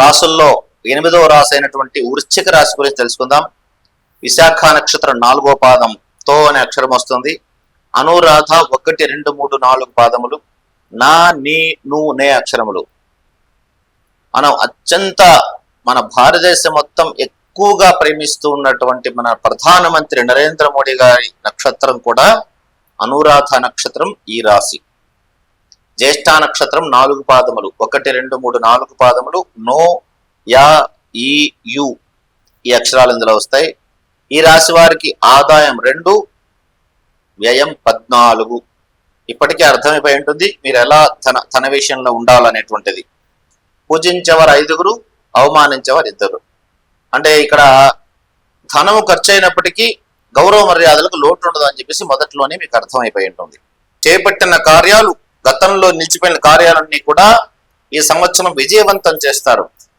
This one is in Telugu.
రాసుల్లో ఎనిమిదవ రాశి అయినటువంటి వృశ్చిక రాశి గురించి తెలుసుకుందాం. విశాఖ నక్షత్రం నాలుగో పాదం తో అనే అక్షరం వస్తుంది. అనురాధ ఒకటి రెండు మూడు నాలుగు పాదములు. నా నీ ను నే అక్షరములు. మనం అత్యంత మన భారతదేశం మొత్తం ఎక్కువగా ప్రేమిస్తూ ఉన్నటువంటి మన ప్రధానమంత్రి నరేంద్ర మోడీ గారి నక్షత్రం కూడా అనురాధ నక్షత్రం ఈ రాశి. జ్యేష్ఠ నక్షత్రం నాలుగు పాదములు. ఒకటి రెండు మూడు నాలుగు పాదములు. నో యా ఈ యు ఈ అక్షరాలు ఇందులో వస్తాయి. ఈ రాశి వారికి ఆదాయం రెండు వ్యయం పద్నాలుగు. ఇప్పటికే అర్థమైపోయి ఉంటుంది. మీరు ఎలా తన తన విషయంలో ఉండాలనేటువంటిది. పూజించేవారు ఐదుగురు అవమానించేవారు ఇద్దరు. అంటే ఇక్కడ ధనము ఖర్చు అయినప్పటికీ గౌరవ మర్యాదలకు లోటు ఉండదు అని చెప్పేసి మొదట్లోనే మీకు అర్థమైపోయి ఉంటుంది. చేపట్టిన కార్యాలు గతంలో నిలిచిపోయిన కార్యాలన్నీ కూడా ఈ సంవత్సరం విజయవంతం చేస్తారు.